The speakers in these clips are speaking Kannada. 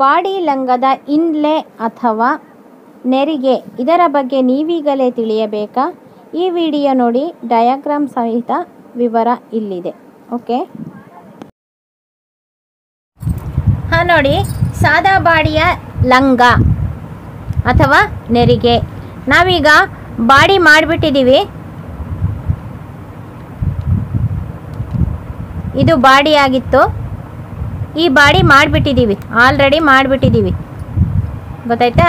ಬಾಡಿ ಲಂಗದ ಇನ್ಲೇ ಅಥವಾ ನೆರಿಗೆ, ಇದರ ಬಗ್ಗೆ ನೀವೀಗಲೇ ತಿಳಿಯಬೇಕಾ? ಈ ವಿಡಿಯೋ ನೋಡಿ, ಡಯಾಗ್ರಾಮ್ ಸಹಿತ ವಿವರ ಇಲ್ಲಿದೆ. ಓಕೆ? ಹಾಂ, ನೋಡಿ. ಸಾದಾ ಬಾಡಿಯ ಲಂಗ ಅಥವಾ ನೆರಿಗೆ. ನಾವೀಗ ಬಾಡಿ ಮಾಡಿಬಿಟ್ಟಿದ್ದೀವಿ ಇದು ಬಾಡಿ ಆಗಿತ್ತು ಈ ಬಾಡಿ ಮಾಡಿಬಿಟ್ಟಿದ್ದೀವಿ. ಆಲ್ರೆಡಿ ಮಾಡಿಬಿಟ್ಟಿದ್ದೀವಿ. ಗೊತ್ತಾಯ್ತಾ?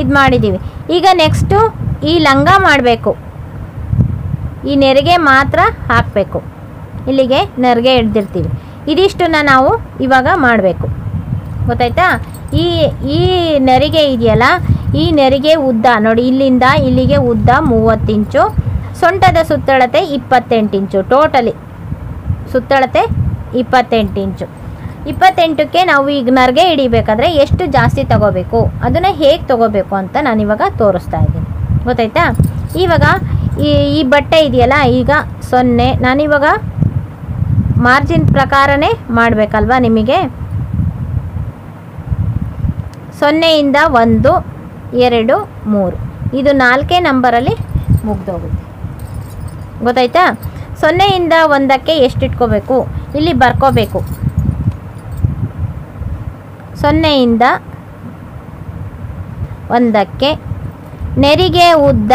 ಇದು ಮಾಡಿದ್ದೀವಿ. ಈಗ ನೆಕ್ಸ್ಟು ಈ ಲಂಗ ಮಾಡಬೇಕು. ಈ ನೆರಿಗೆ ಮಾತ್ರ ಹಾಕಬೇಕು. ಇಲ್ಲಿಗೆ ನೆರಿಗೆ ಹಿಡ್ದಿರ್ತೀವಿ. ಇದಿಷ್ಟನ್ನ ನಾವು ಇವಾಗ ಮಾಡಬೇಕು. ಗೊತ್ತಾಯ್ತಾ? ಈ ಈ ನೆರಿಗೆ ಇದೆಯಲ್ಲ, ಈ ನೆರಿಗೆ ಉದ್ದ, ನೋಡಿ ಇಲ್ಲಿಂದ ಇಲ್ಲಿಗೆ ಉದ್ದ ಮೂವತ್ತು ಇಂಚು, ಸೊಂಟದ ಸುತ್ತಳತೆ ಇಪ್ಪತ್ತೆಂಟು ಇಂಚು ಟೋಟಲಿ ಸುತ್ತಳತೆ ಇಪ್ಪತ್ತೆಂಟು ಇಂಚು. ಇಪ್ಪತ್ತೆಂಟಕ್ಕೆ ನಾವು ಈಗ ನರ್ಗೆ ಹಿಡಿಬೇಕಾದ್ರೆ ಎಷ್ಟು ಜಾಸ್ತಿ ತಗೋಬೇಕು? ಅದನ್ನು ಹೇಗೆ ತಗೋಬೇಕು ಅಂತ ನಾನಿವಾಗ ತೋರಿಸ್ತಾ ಇದ್ದೀನಿ. ಗೊತ್ತಾಯ್ತಾ? ಇವಾಗ ಈ ಈ ಬಟ್ಟೆ ಇದೆಯಲ್ಲ, ಈಗ ಸೊನ್ನೆ. ನಾನಿವಾಗ ಮಾರ್ಜಿನ್ ಪ್ರಕಾರನೇ ಮಾಡಬೇಕಲ್ವಾ ನಿಮಗೆ? ಸೊನ್ನೆಯಿಂದ ಒಂದು, ಎರಡು, ಮೂರು. ಇದು ನಾಲ್ಕೇ ನಂಬರಲ್ಲಿ ಮುಗ್ದೋಗುತ್ತೆ. ಗೊತ್ತಾಯ್ತಾ? ಸೊನ್ನೆಯಿಂದ ಒಂದಕ್ಕೆ ಎಷ್ಟು ಇಟ್ಕೋಬೇಕು? ಇಲ್ಲಿ ಬರ್ಕೋಬೇಕು. ಸೊನ್ನೆಯಿಂದ ಒಂದಕ್ಕೆ ನೆರಿಗೆ ಉದ್ದ.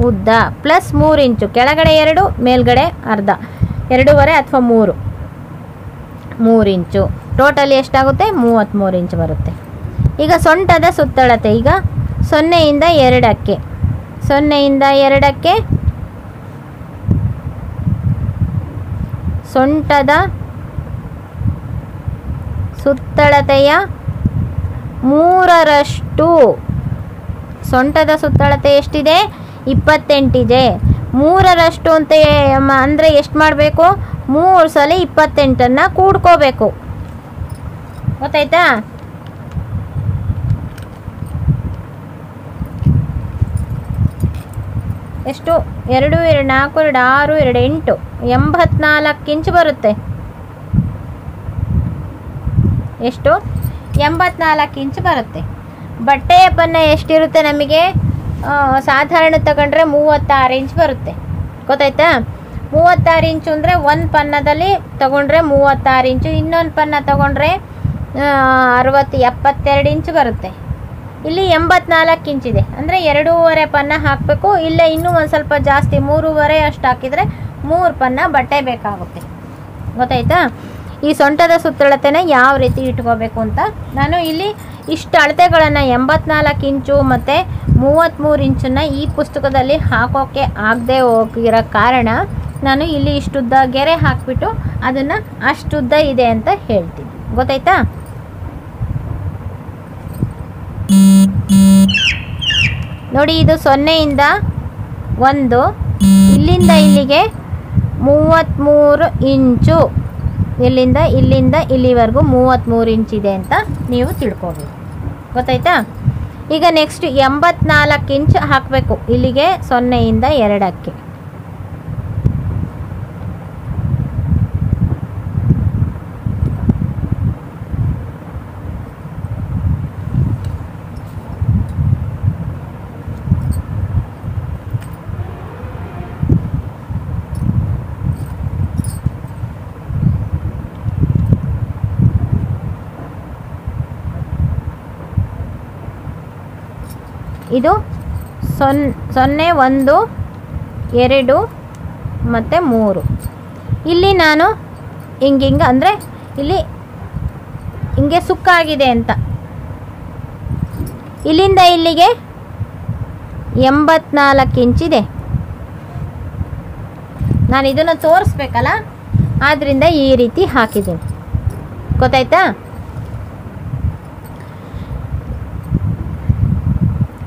ಉದ್ದ ಪ್ಲಸ್ ಮೂರು ಇಂಚು. ಕೆಳಗಡೆ ಎರಡು, ಮೇಲ್ಗಡೆ ಅರ್ಧ. ಎರಡೂವರೆ ಅಥವಾ ಮೂರು. ಮೂರು ಇಂಚು. ಟೋಟಲಿ ಎಷ್ಟಾಗುತ್ತೆ? ಮೂವತ್ತ್ಮೂರು ಇಂಚು ಬರುತ್ತೆ. ಈಗ ಸೊಂಟದ ಸುತ್ತಳತೆ. ಈಗ ಸೊನ್ನೆಯಿಂದ ಎರಡಕ್ಕೆ. ಸೊನ್ನೆಯಿಂದ ಎರಡಕ್ಕೆ ಸೊಂಟದ ಸುತ್ತಳತೆಯ ಮೂರರಷ್ಟು. ಸೊಂಟದ ಸುತ್ತಳತೆ ಎಷ್ಟಿದೆ? ಇಪ್ಪತ್ತೆಂಟಿದೆ. ಮೂರರಷ್ಟು ಅಂತ ಅಂದರೆ ಎಷ್ಟು ಮಾಡಬೇಕು? ಮೂರು ಸಲ ಇಪ್ಪತ್ತೆಂಟನ್ನು ಕೂಡ್ಕೋಬೇಕು. ಗೊತ್ತಾಯ್ತಾ? ಎಷ್ಟು? ಎರಡು ಎರಡು, ನಾಲ್ಕು, ಎರಡು, ಆರು, ಎರಡು, ಎಂಟು. ಎಂಬತ್ನಾಲ್ಕು ಇಂಚು ಬರುತ್ತೆ. ಎಷ್ಟು? ಎಂಬತ್ನಾಲ್ಕು ಇಂಚು ಬರುತ್ತೆ. ಬಟ್ಟೆಯ ಬಣ್ಣ ಎಷ್ಟಿರುತ್ತೆ ನಮಗೆ? ಸಾಧಾರಣ ತಗೊಂಡ್ರೆ ಮೂವತ್ತಾರು ಇಂಚ್ ಬರುತ್ತೆ. ಗೊತ್ತಾಯ್ತಾ? ಮೂವತ್ತಾರು ಇಂಚು ಅಂದರೆ ಒಂದು ಪನ್ನದಲ್ಲಿ ತಗೊಂಡ್ರೆ ಮೂವತ್ತಾರು ಇಂಚು ಇನ್ನೊಂದು ಪನ್ನ ತಗೊಂಡ್ರೆ ಅರವತ್ತು ಎಪ್ಪತ್ತೆರಡು ಇಂಚು ಬರುತ್ತೆ. ಇಲ್ಲಿ ಎಂಬತ್ನಾಲ್ಕು ಇಂಚಿದೆ ಅಂದರೆ ಎರಡೂವರೆ ಪನ್ನ ಹಾಕಬೇಕು. ಇಲ್ಲ ಇನ್ನೂ ಒಂದು ಸ್ವಲ್ಪ ಜಾಸ್ತಿ, ಮೂರುವರೆ ಅಷ್ಟು ಹಾಕಿದರೆ ಮೂರು ಪನ್ನ ಬಟ್ಟೆ ಬೇಕಾಗುತ್ತೆ. ಗೊತ್ತಾಯ್ತಾ? ಈ ಸೊಂಟದ ಸುತ್ತಳತೆನ ಯಾವ ರೀತಿ ಇಟ್ಕೋಬೇಕು ಅಂತ ನಾನು ಇಲ್ಲಿ ಇಷ್ಟು ಅಳತೆಗಳನ್ನು ಎಂಬತ್ನಾಲ್ಕು ಇಂಚು ಮತ್ತು ಮೂವತ್ತ್ಮೂರು ಇಂಚನ್ನು ಈ ಪುಸ್ತಕದಲ್ಲಿ ಹಾಕೋಕ್ಕೆ ಆಗದೆ ಹೋಗಿರೋ ಕಾರಣ ನಾನು ಇಲ್ಲಿ ಇಷ್ಟುದ್ದ ಗೆರೆ ಹಾಕಿಬಿಟ್ಟು ಅದನ್ನು ಅಷ್ಟುದ್ದ ಇದೆ ಅಂತ ಹೇಳ್ತೀನಿ. ಗೊತ್ತಾಯ್ತಾ? ನೋಡಿ, ಇದು ಸೊನ್ನೆಯಿಂದ ಒಂದು. ಇಲ್ಲಿಂದ ಇಲ್ಲಿಗೆ ಮೂವತ್ತ್ಮೂರು ಇಂಚು. ಇಲ್ಲಿಂದ ಇಲ್ಲಿಂದ ಇಲ್ಲಿವರೆಗೂ ಮೂವತ್ತ್ಮೂರು ಇದೆ ಅಂತ ನೀವು ತಿಳ್ಕೊಬೇಕು ಗೊತ್ತಾಯ್ತಾ? ಈಗ ನೆಕ್ಸ್ಟ್ ಎಂಬತ್ನಾಲ್ಕು ಇಂಚ್ ಹಾಕಬೇಕು. ಇಲ್ಲಿಗೆ ಸೊನ್ನೆಯಿಂದ ಎರಡಕ್ಕೆ. ಇದು ಸೊನ್, ಸೊನ್ನೆ, ಒಂದು, ಎರಡು, ಮತ್ತು ಮೂರು. ಇಲ್ಲಿ ನಾನು ಹಿಂಗಿಂಗೆ ಅಂದರೆ ಇಲ್ಲಿ ಹಿಂಗೆ ಸುಕ್ಕಾಗಿದೆ ಅಂತ. ಇಲ್ಲಿಂದ ಇಲ್ಲಿಗೆ ಎಂಬತ್ನಾಲ್ಕು ಇಂಚಿದೆ ನಾನು ಇದನ್ನು ತೋರಿಸ್ಬೇಕಲ್ಲ? ಆದ್ದರಿಂದ ಈ ರೀತಿ ಹಾಕಿದ್ದೀನಿ. ಗೊತ್ತಾಯ್ತಾ?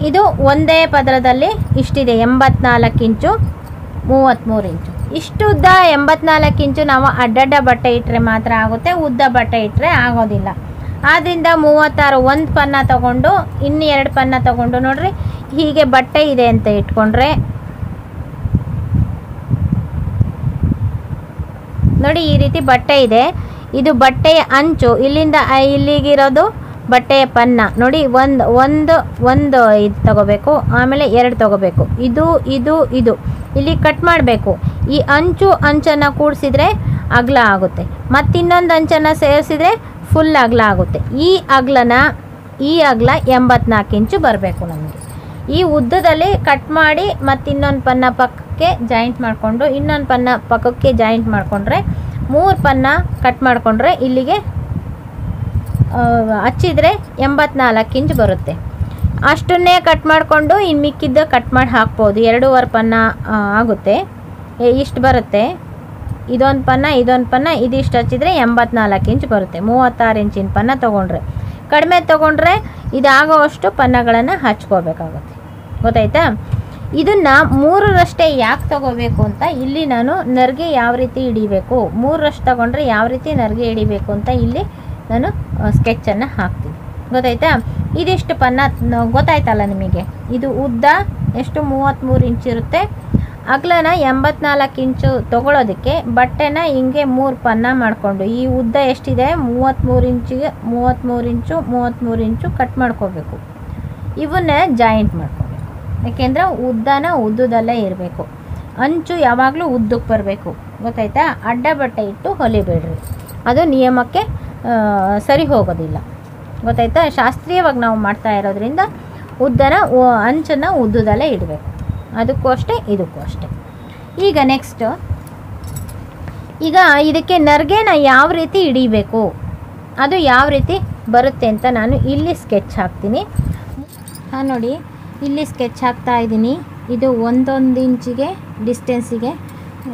ಇದು ಒಂದೇ ಪದರದಲ್ಲಿ ಇಷ್ಟಿದೆ, ಎಂಬತ್ನಾಲ್ಕು ಇಂಚು ಮೂವತ್ತ್ಮೂರು ಇಂಚು. ಇಷ್ಟು ಉದ್ದ ಎಂಬತ್ನಾಲ್ಕು ಇಂಚು ನಾವು ಅಡ್ಡಡ್ಡ ಬಟ್ಟೆ ಇಟ್ಟರೆ ಮಾತ್ರ ಆಗುತ್ತೆ, ಉದ್ದ ಬಟ್ಟೆ ಇಟ್ಟರೆ ಆಗೋದಿಲ್ಲ. ಆದ್ದರಿಂದ ಮೂವತ್ತಾರು ಒಂದು ಪನ್ನ ತಗೊಂಡು ಇನ್ನು ಎರಡು ಪನ್ನ ತಗೊಂಡು ನೋಡ್ರಿ, ಹೀಗೆ ಬಟ್ಟೆ ಇದೆ ಅಂತ ಇಟ್ಕೊಂಡ್ರೆ. ನೋಡಿ ಈ ರೀತಿ ಬಟ್ಟೆ ಇದೆ. ಇದು ಬಟ್ಟೆಯ ಅಂಚು, ಇಲ್ಲಿಂದ ಇಲ್ಲಿಗಿರೋದು ಬಟ್ಟೆಯ ಪನ್ನ. ನೋಡಿ, ಒಂದು ಒಂದು ಒಂದು ಇದು ತಗೋಬೇಕು, ಆಮೇಲೆ ಎರಡು ತಗೋಬೇಕು. ಇದು ಇದು ಇದು. ಇಲ್ಲಿ ಕಟ್ ಮಾಡಬೇಕು. ಈ ಅಂಚು ಅಂಚನ್ನು ಕೂಡಿಸಿದ್ರೆ ಅಗಲ ಆಗುತ್ತೆ. ಮತ್ತಿನ್ನೊಂದು ಅಂಚನ್ನು ಸೇರಿಸಿದ್ರೆ ಫುಲ್ ಅಗಲ ಆಗುತ್ತೆ. ಈ ಅಗಲನ, ಈ ಅಗಲ ಎಂಬತ್ನಾಲ್ಕು ಇಂಚು ಬರಬೇಕು ನಮಗೆ. ಈ ಉದ್ದದಲ್ಲಿ ಕಟ್ ಮಾಡಿ ಮತ್ತಿನ್ನೊಂದು ಪನ್ನ ಪಕ್ಕಕ್ಕೆ ಜಾಯಿಂಟ್ ಮಾಡಿಕೊಂಡು, ಇನ್ನೊಂದು ಪನ್ನ ಪಕ್ಕಕ್ಕೆ ಜಾಯಿಂಟ್ ಮಾಡಿಕೊಂಡ್ರೆ ಮೂರು ಪನ್ನ ಕಟ್ ಮಾಡಿಕೊಂಡ್ರೆ ಇಲ್ಲಿಗೆ ಹಚ್ಚಿದ್ರೆ ಎಂಬತ್ನಾಲ್ಕು ಇಂಚ್ ಬರುತ್ತೆ. ಅಷ್ಟನ್ನೇ ಕಟ್ ಮಾಡಿಕೊಂಡು ಇನ್ನು ಮಿಕ್ಕಿದ್ದು ಕಟ್ ಮಾಡಿ ಹಾಕ್ಬೋದು. ಎರಡೂವರೆ ಪನ್ನ ಆಗುತ್ತೆ. ಇಷ್ಟು ಬರುತ್ತೆ. ಇದೊಂದು ಪನ್ನ ಇದೊಂದು ಪನ್ನ, ಇದಿಷ್ಟು ಹಚ್ಚಿದರೆ ಎಂಬತ್ನಾಲ್ಕು ಇಂಚ್ ಬರುತ್ತೆ. ಮೂವತ್ತಾರು ಇಂಚಿನ ಪನ್ನ ತೊಗೊಂಡ್ರೆ. ಕಡಿಮೆ ತೊಗೊಂಡ್ರೆ ಇದಾಗೋವಷ್ಟು ಪನ್ನಗಳನ್ನು ಹಚ್ಕೋಬೇಕಾಗುತ್ತೆ. ಗೊತ್ತಾಯ್ತಾ? ಇದನ್ನು ಮೂರರಷ್ಟೇ ಯಾಕೆ ತಗೋಬೇಕು ಅಂತ ಇಲ್ಲಿ ನಾನು ನರ್ಗೆ ಯಾವ ರೀತಿ ಹಿಡಿಬೇಕು? ಮೂರರಷ್ಟು ತಗೊಂಡ್ರೆ ಯಾವ ರೀತಿ ನರ್ಗೆ ಹಿಡಿಬೇಕು ಅಂತ ಇಲ್ಲಿ ನಾನು ಸ್ಕೆಚ್ಚನ್ನು ಹಾಕ್ತೀನಿ. ಗೊತ್ತಾಯ್ತಾ? ಇದಿಷ್ಟು ಪನ್ನ? ಗೊತ್ತಾಯ್ತಲ್ಲ ನಿಮಗೆ. ಇದು ಉದ್ದ, ಎಷ್ಟು ಮೂವತ್ತ್ಮೂರು ಇಂಚ್ ಇರುತ್ತೆ? ಅಗಲನ ಎಂಬತ್ನಾಲ್ಕು ಇಂಚು ತೊಗೊಳೋದಕ್ಕೆ ಬಟ್ಟೆನ ಹಿಂಗೆ ಮೂರು ಪನ್ನ ಮಾಡಿಕೊಂಡು, ಈ ಉದ್ದ ಎಷ್ಟಿದೆ? ಮೂವತ್ತ್ಮೂರು ಇಂಚಿಗೆ ಮೂವತ್ತ್ಮೂರು ಇಂಚು ಮೂವತ್ತ್ಮೂರು ಇಂಚು ಕಟ್ ಮಾಡ್ಕೋಬೇಕು. ಇವನ್ನ ಜಾಯಿಂಟ್ ಮಾಡ್ಕೋಬೇಕು. ಯಾಕೆಂದರೆ ಉದ್ದನ ಉದ್ದದಲ್ಲೇ ಇರಬೇಕು. ಅಂಚು ಯಾವಾಗಲೂ ಉದ್ದಕ್ಕೆ ಬರಬೇಕು. ಗೊತ್ತಾಯ್ತಾ? ಅಡ್ಡ ಬಟ್ಟೆ ಇಟ್ಟು ಹೊಲಿಬೇಡ್ರಿ. ಅದು ನಿಯಮಕ್ಕೆ ಸರಿ ಹೋಗೋದಿಲ್ಲ. ಗೊತ್ತಾಯ್ತಾ? ಶಾಸ್ತ್ರೀಯವಾಗಿ ನಾವು ಮಾಡ್ತಾ ಇರೋದ್ರಿಂದ ಉದ್ದನ ಅಂಚನ್ನು ಉದ್ದದಲ್ಲೇ ಇಡಬೇಕು. ಅದಕ್ಕೂ ಅಷ್ಟೇ ಇದಕ್ಕೂ ಅಷ್ಟೇ ಈಗ ನೆಕ್ಸ್ಟ್ ಈಗ ಇದಕ್ಕೆ ನರ್ಗೆನ ಯಾವ ರೀತಿ ಹಿಡಿಬೇಕು? ಅದು ಯಾವ ರೀತಿ ಬರುತ್ತೆ ಅಂತ ನಾನು ಇಲ್ಲಿ ಸ್ಕೆಚ್ ಹಾಕ್ತೀನಿ. ಹಾಂ, ನೋಡಿ. ಇಲ್ಲಿ ಸ್ಕೆಚ್ ಹಾಕ್ತಾ ಇದ್ದೀನಿ. ಇದು ಒಂದೊಂದು ಇಂಚಿಗೆ ಡಿಸ್ಟೆನ್ಸಿಗೆ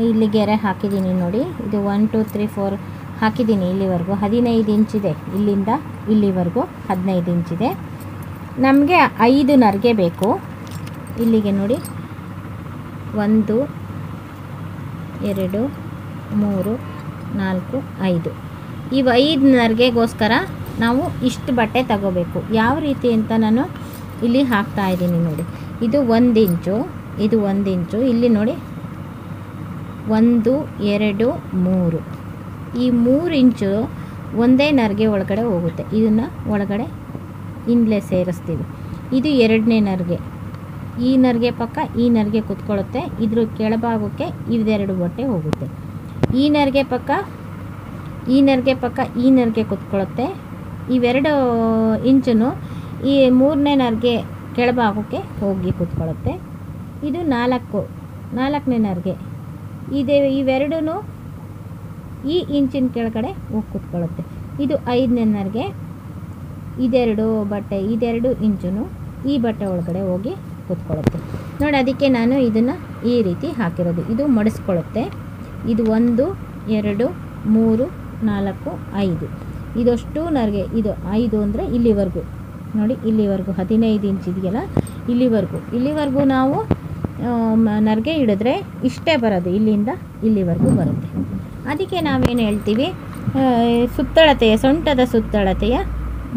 ಇಲ್ಲಿ ಗೆರೆ ಹಾಕಿದ್ದೀನಿ ನೋಡಿ. ಇದು ಒನ್ ಟು ತ್ರೀ ಫೋರ್ ಹಾಕಿದ್ದೀನಿ ಇಲ್ಲಿವರೆಗೂ ಹದಿನೈದು ಇಂಚಿದೆ ಇಲ್ಲಿಂದ ಇಲ್ಲಿವರೆಗೂ ಹದಿನೈದು ಇಂಚಿದೆ ನಮಗೆ ಐದು ನರ್ಗೆ ಬೇಕು. ಇಲ್ಲಿಗೆ ನೋಡಿ. ಒಂದು, ಎರಡು, ಮೂರು, ನಾಲ್ಕು, ಐದು. ಈ ಐದು ನರ್ಗೆಗೋಸ್ಕರ ನಾವು ಇಷ್ಟು ಬಟ್ಟೆ ತಗೋಬೇಕು. ಯಾವ ರೀತಿ ಅಂತ ನಾನು ಇಲ್ಲಿ ಹಾಕ್ತಾ ಇದ್ದೀನಿ ನೋಡಿ. ಇದು ಒಂದು ಇಂಚು, ಇದು ಒಂದು ಇಂಚು. ಇಲ್ಲಿ ನೋಡಿ. ಒಂದು, ಎರಡು, ಮೂರು. ಈ ಮೂರು ಇಂಚು ಒಂದೇ ನರಗೆ ಒಳಗಡೆ ಹೋಗುತ್ತೆ. ಇದನ್ನು ಒಳಗಡೆ ಇಂದಲೇ ಸೇರಿಸ್ತೀವಿ. ಇದು ಎರಡನೇ ನರಗೆ. ಈ ನರಗೆ ಪಕ್ಕ ಈ ನರಗೆ ಕುತ್ಕೊಳ್ಳುತ್ತೆ. ಇದ್ರ ಕೆಳಭಾಗಕ್ಕೆ ಇದೆರಡು ಬಟ್ಟೆ ಹೋಗುತ್ತೆ. ಈ ನರಗೆ ಪಕ್ಕ, ಈ ನರ್ಗೆ ಪಕ್ಕ, ಈ ನರಗೆ ಕುತ್ಕೊಳ್ಳುತ್ತೆ. ಇವೆರಡು ಇಂಚನ್ನು ಈ ಮೂರನೇ ನರಗೆ ಕೆಳಭಾಗಕ್ಕೆ ಹೋಗಿ ಕುತ್ಕೊಳ್ಳುತ್ತೆ. ಇದು ನಾಲ್ಕು, ನಾಲ್ಕನೇ ನರಗೆ. ಇದೆ ಇವೆರಡೂ ಈ ಇಂಚಿನ ಕೆಳಗಡೆ ಹೋಗಿ ಕುತ್ಕೊಳ್ಳುತ್ತೆ. ಇದು ಐದನೇ ನರ್ಗೆ ಇದೆರಡು ಬಟ್ಟೆ, ಇದೆರಡು ಇಂಚುನು ಈ ಬಟ್ಟೆ ಒಳಗಡೆ ಹೋಗಿ ಕೂತ್ಕೊಳ್ಳುತ್ತೆ. ನೋಡಿ, ಅದಕ್ಕೆ ನಾನು ಇದನ್ನು ಈ ರೀತಿ ಹಾಕಿರೋದು. ಇದು ಮಡಿಸ್ಕೊಳ್ಳುತ್ತೆ. ಇದು ಒಂದು, ಎರಡು, ಮೂರು, ನಾಲ್ಕು, ಐದು. ಇದಷ್ಟು ನರ್ಗೆ ಇದು ಐದು ಅಂದರೆ ಇಲ್ಲಿವರೆಗೂ. ನೋಡಿ, ಇಲ್ಲಿವರೆಗೂ. ಹದಿನೈದು ಇಂಚ್ ಇದೆಯಲ್ಲ, ಇಲ್ಲಿವರೆಗೂ. ಇಲ್ಲಿವರೆಗೂ ನಾವು ನರ್ಗೆ ಹಿಡಿದ್ರೆ ಇಷ್ಟೇ ಬರೋದು. ಇಲ್ಲಿಂದ ಇಲ್ಲಿವರೆಗೂ ಬರುತ್ತೆ. ಅದಕ್ಕೆ ನಾವೇನು ಹೇಳ್ತೀವಿ? ಸುತ್ತಳತೆಯ, ಸೊಂಟದ ಸುತ್ತಳತೆಯ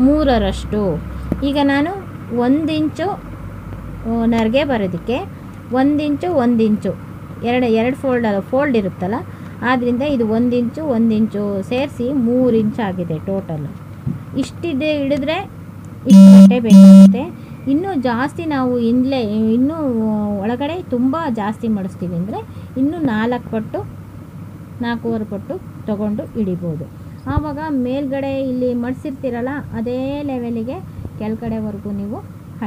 ಮೂರರಷ್ಟು. ಈಗ ನಾನು ಒಂದು ಇಂಚು ನರ್ಗೆ ಬರೋದಕ್ಕೆ ಒಂದಿಂಚು ಇಂಚು ಒಂದು ಇಂಚು ಎರಡು ಎರಡು ಫೋಲ್ಡ್ ಫೋಲ್ಡ್ ಇರುತ್ತಲ್ಲ? ಆದ್ದರಿಂದ ಇದು ಒಂದಿಂಚು ಇಂಚು ಒಂದು ಇಂಚು ಸೇರಿಸಿ ಮೂರು ಇಂಚು ಆಗಿದೆ ಟೋಟಲ್ ಇಷ್ಟಿದೆ ಹಿಡಿದ್ರೆ ಇಷ್ಟು ಬಟ್ಟೆ ಬೇಕಾಗುತ್ತೆ. ಇನ್ನೂ ಜಾಸ್ತಿ ನಾವು ಇಂದಲೇ, ಇನ್ನೂ ಒಳಗಡೆ ತುಂಬ ಜಾಸ್ತಿ ಮಾಡಿಸ್ತೀವಿ ಅಂದರೆ ಇನ್ನೂ ನಾಲ್ಕು ಪಟ್ಟು ನಾಲ್ಕೂವರೆ ಪಟ್ಟು ತಗೊಂಡು ಹಿಡಿಬೋದು. ಆವಾಗ ಮೇಲ್ಗಡೆ ಇಲ್ಲಿ ಮಡಿಸಿರ್ತೀರಲ್ಲ, ಅದೇ ಲೆವೆಲಿಗೆ ಕೆಳಗಡೆವರೆಗೂ ನೀವು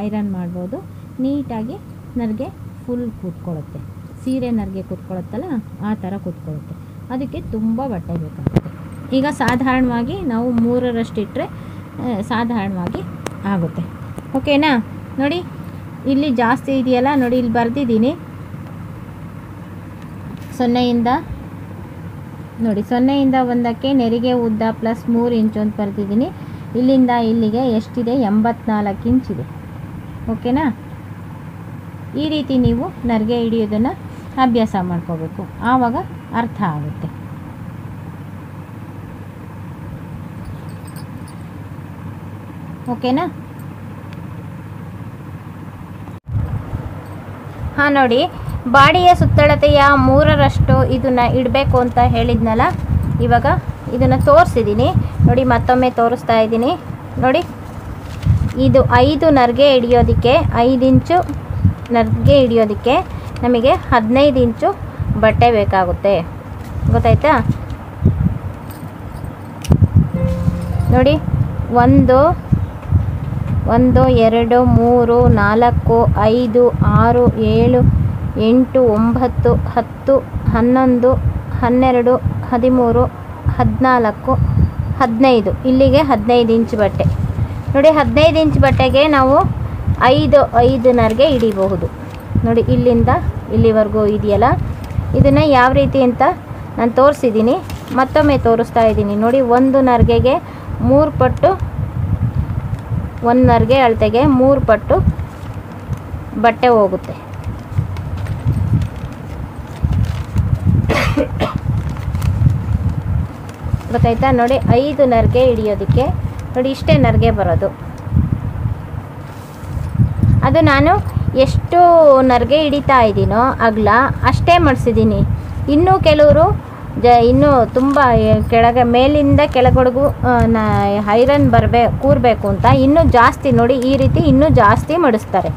ಐರನ್ ಮಾಡ್ಬೋದು. ನೀಟಾಗಿ ನರ್ಗೆ ಫುಲ್ ಕೂತ್ಕೊಳ್ಳುತ್ತೆ. ಸೀರೆ ನರ್ಗೆ ಕೂತ್ಕೊಳ್ಳುತ್ತಲ್ಲ, ಆ ಥರ ಕೂತ್ಕೊಳ್ಳುತ್ತೆ. ಅದಕ್ಕೆ ತುಂಬ ಬಟ್ಟೆ ಬೇಕಾಗುತ್ತೆ. ಈಗ ಸಾಧಾರಣವಾಗಿ ನಾವು ಮೂರರಷ್ಟು ಇಟ್ಟರೆ ಸಾಧಾರಣವಾಗಿ ಆಗುತ್ತೆ. ಓಕೆನಾ? ನೋಡಿ, ಇಲ್ಲಿ ಜಾಸ್ತಿ ಇದೆಯಲ್ಲ, ನೋಡಿ, ಇಲ್ಲಿ ಬರೆದಿದ್ದೀನಿ. ಸೊನ್ನೆಯಿಂದ ನೋಡಿ, ಸೊನ್ನೆಯಿಂದ ಒಂದಕ್ಕೆ ನೆರಿಗೆ ಉದ್ದ ಪ್ಲಸ್ ಮೂರು ಇಂಚು ಅಂತ ಬರ್ತಿದ್ದೀನಿ ಇಲ್ಲಿಂದ ಇಲ್ಲಿಗೆ ಎಷ್ಟಿದೆ? ಎಂಬತ್ನಾಲ್ಕು ಇಂಚಿದೆ ಓಕೆನಾ? ಈ ರೀತಿ ನೀವು ನರಿಗೆ ಹಿಡಿಯೋದನ್ನು ಅಭ್ಯಾಸ ಮಾಡ್ಕೋಬೇಕು. ಆವಾಗ ಅರ್ಥ ಆಗುತ್ತೆ. ಓಕೆನಾ? ಹಾಂ, ನೋಡಿ. ಬಾಡಿಯ ಸುತ್ತಳತೆಯ ಮೂರರಷ್ಟು ಇದನ್ನು ಇಡಬೇಕು ಅಂತ ಹೇಳಿದ್ನಲ್ಲ? ಇವಾಗ ಇದನ್ನು ತೋರಿಸಿದ್ದೀನಿ ನೋಡಿ, ಮತ್ತೊಮ್ಮೆ ತೋರಿಸ್ತಾ ಇದ್ದೀನಿ. ನೋಡಿ. ಇದು ಐದು ನರ್ಗೆ ಹಿಡಿಯೋದಕ್ಕೆ, ಐದು ಇಂಚು ನರ್ಗೆ ಹಿಡಿಯೋದಕ್ಕೆ ನಮಗೆ ಹದಿನೈದು ಇಂಚು ಬಟ್ಟೆ ಬೇಕಾಗುತ್ತೆ. ಗೊತ್ತಾಯ್ತಾ? ನೋಡಿ. ಒಂದು ಒಂದು, ಎರಡು, ಮೂರು, ನಾಲ್ಕು, ಐದು, ಆರು, ಏಳು, ಎಂಟು, ಒಂಬತ್ತು, ಹತ್ತು, ಹನ್ನೊಂದು, ಹನ್ನೆರಡು, ಹದಿಮೂರು, ಹದಿನಾಲ್ಕು, ಹದಿನೈದು. ಇಲ್ಲಿಗೆ ಹದಿನೈದು ಇಂಚ್ ಬಟ್ಟೆ. ನೋಡಿ, ಹದಿನೈದು ಇಂಚ್ ಬಟ್ಟೆಗೆ ನಾವು ಐದು ಐದು ನರ್ಗೆ ಹಿಡಿಬಹುದು ನೋಡಿ, ಇಲ್ಲಿಂದ ಇಲ್ಲಿವರೆಗೂ ಇದೆಯಲ್ಲ? ಇದನ್ನು ಯಾವ ರೀತಿ ಅಂತ ನಾನು ತೋರಿಸಿದ್ದೀನಿ. ಮತ್ತೊಮ್ಮೆ ತೋರಿಸ್ತಾ ಇದ್ದೀನಿ. ನೋಡಿ ಒಂದು ನರ್ಗೆಗೆ ಮೂರು ಪಟ್ಟು ಒಂದು ನರ್ಗೆ ಅಳತೆಗೆ ಮೂರು ಪಟ್ಟು ಬಟ್ಟೆ ಹೋಗುತ್ತೆ. ಗೊತ್ತಾಯ್ತಾ? ನೋಡಿ, ಐದು ನರ್ಗೆ ಹಿಡಿಯೋದಕ್ಕೆ. ನೋಡಿ, ಇಷ್ಟೇ ನರ್ಗೆ ಬರೋದು. ಅದು ನಾನು ಎಷ್ಟು ನರ್ಗೆ ಹಿಡಿತಾ ಇದ್ದೀನೋ, ಅಗಲ, ಅಷ್ಟೇ ಮಾಡಿಸಿದ್ದೀನಿ. ಇನ್ನೂ ಕೆಲವರು ಜ, ಇನ್ನೂ ತುಂಬ ಕೆಳಗೆ, ಮೇಲಿಂದ ಕೆಳಗಡೆಗೂ ಐರನ್ ಬರಬೇ, ಕೂರಬೇಕು ಅಂತ ಇನ್ನೂ ಜಾಸ್ತಿ ನೋಡಿ, ಈ ರೀತಿ ಇನ್ನೂ ಜಾಸ್ತಿ ಮಡಿಸ್ತಾರೆ.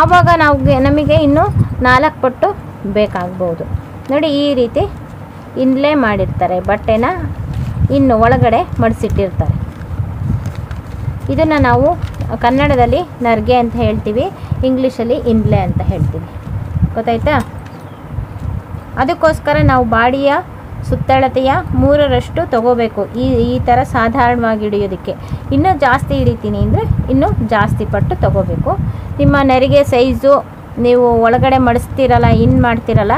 ಆವಾಗ ನಾವು ನಮಗೆ ಇನ್ನೂ ನಾಲ್ಕು ಪಟ್ಟು ಬೇಕಾಗ್ಬೋದು. ನೋಡಿ, ಈ ರೀತಿ ಇನ್ಲೇ ಮಾಡಿರ್ತಾರೆ, ಬಟ್ಟೆನ ಇನ್ನು ಒಳಗಡೆ ಮಡಿಸಿಟ್ಟಿರ್ತಾರೆ. ಇದನ್ನು ನಾವು ಕನ್ನಡದಲ್ಲಿ ನರ್ಗೆ ಅಂತ ಹೇಳ್ತೀವಿ, ಇಂಗ್ಲೀಷಲ್ಲಿ ಇನ್ಲೆ ಅಂತ ಹೇಳ್ತೀವಿ. ಗೊತ್ತಾಯ್ತಾ? ಅದಕ್ಕೋಸ್ಕರ ನಾವು ಬಾಡಿಯ ಸುತ್ತಳತೆಯ ಮೂರರಷ್ಟು ತಗೋಬೇಕು. ಈ ಈ ಥರ ಸಾಧಾರಣವಾಗಿ ಹಿಡಿಯೋದಕ್ಕೆ. ಇನ್ನೂ ಜಾಸ್ತಿ ಹಿಡಿತೀನಿ ಅಂದರೆ ಇನ್ನೂ ಜಾಸ್ತಿ ಪಟ್ಟು ತಗೋಬೇಕು. ನಿಮ್ಮ ನೆರಿಗೆ ಸೈಜು ನೀವು ಒಳಗಡೆ ಮಡಿಸ್ತೀರಲ್ಲ, ಇನ್ ಮಾಡ್ತೀರಲ್ಲ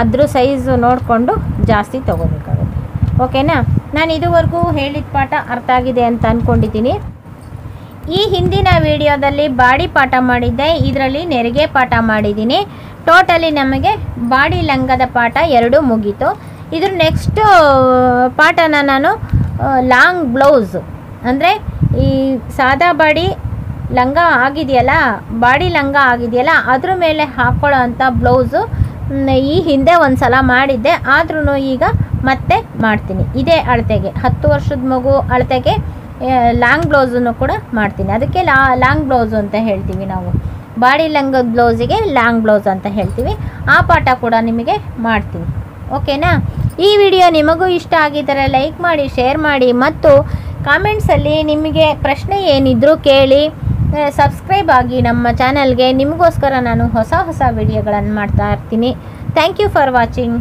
ಅದ್ರ ಸೈಜು ನೋಡಿಕೊಂಡು ಜಾಸ್ತಿ ತಗೋಬೇಕಾಗುತ್ತೆ. ಓಕೆನಾ? ನಾನು ಇದುವರೆಗೂ ಹೇಳಿದ ಪಾಠ ಅರ್ಥ ಆಗಿದೆ ಅಂತ ಅಂದ್ಕೊಂಡಿದ್ದೀನಿ ಈ ಹಿಂದಿನ ವಿಡಿಯೋದಲ್ಲಿ ಬಾಡಿ ಪಾಠ ಮಾಡಿದ್ದೆ, ಇದರಲ್ಲಿ ನೆರಿಗೆ ಪಾಠ ಮಾಡಿದ್ದೀನಿ. ಟೋಟಲಿ ನಮಗೆ ಬಾಡಿ ಲಂಗದ ಪಾಠ ಎರಡೂ ಮುಗೀತು. ಇದ್ರ ನೆಕ್ಸ್ಟ್ ಪಾಠನ ನಾನು ಲಾಂಗ್ ಬ್ಲೌಸ್ ಅಂದರೆ ಈ ಸಾದಾ ಬಾಡಿ ಲಂಗ ಆಗಿದೆಯಲ್ಲ, ಬಾಡಿ ಲಂಗ ಆಗಿದೆಯಲ್ಲ, ಅದ್ರ ಮೇಲೆ ಹಾಕ್ಕೊಳ್ಳೋ ಅಂಥ ಬ್ಲೌಸು ಈ ಹಿಂದೆ ಒಂದು ಸಲ ಮಾಡಿದ್ದೆ. ಆದ್ರೂ ಈಗ ಮತ್ತೆ ಮಾಡ್ತೀನಿ. ಇದೇ ಅಳತೆಗೆ, ಹತ್ತು ವರ್ಷದ ಮಗು ಅಳತೆಗೆ ಲಾಂಗ್ ಬ್ಲೌಸನ್ನು ಕೂಡ ಮಾಡ್ತೀನಿ. ಅದಕ್ಕೆ ಲಾ ಲಾಂಗ್ ಬ್ಲೌಸು ಅಂತ ಹೇಳ್ತೀವಿ ನಾವು. ಬಾಡಿ ಲಂಗದ ಬ್ಲೌಸಿಗೆ ಲಾಂಗ್ ಬ್ಲೌಸ್ ಅಂತ ಹೇಳ್ತೀವಿ. ಆ ಪಾಠ ಕೂಡ ನಿಮಗೆ ಮಾಡ್ತೀನಿ. ಓಕೆನಾ ಈ ವಿಡಿಯೋ ನಿಮಗೂ ಇಷ್ಟ ಆಗಿದ್ದರೆ ಲೈಕ್ ಮಾಡಿ, ಶೇರ್ ಮಾಡಿ ಮತ್ತು ಕಾಮೆಂಟ್ಸಲ್ಲಿ ನಿಮಗೆ ಪ್ರಶ್ನೆ ಏನಿದ್ರೂ ಕೇಳಿ ಸಬ್ಸ್ಕ್ರೈಬ್ ಆಗಿ ನಮ್ಮ ಚಾನಲ್ಗೆ ನಿಮಗೋಸ್ಕರ ನಾನು ಹೊಸ ಹೊಸ ವಿಡಿಯೋಗಳನ್ನು ಮಾಡ್ತಾ ಇರ್ತೀನಿ. Thank you for watching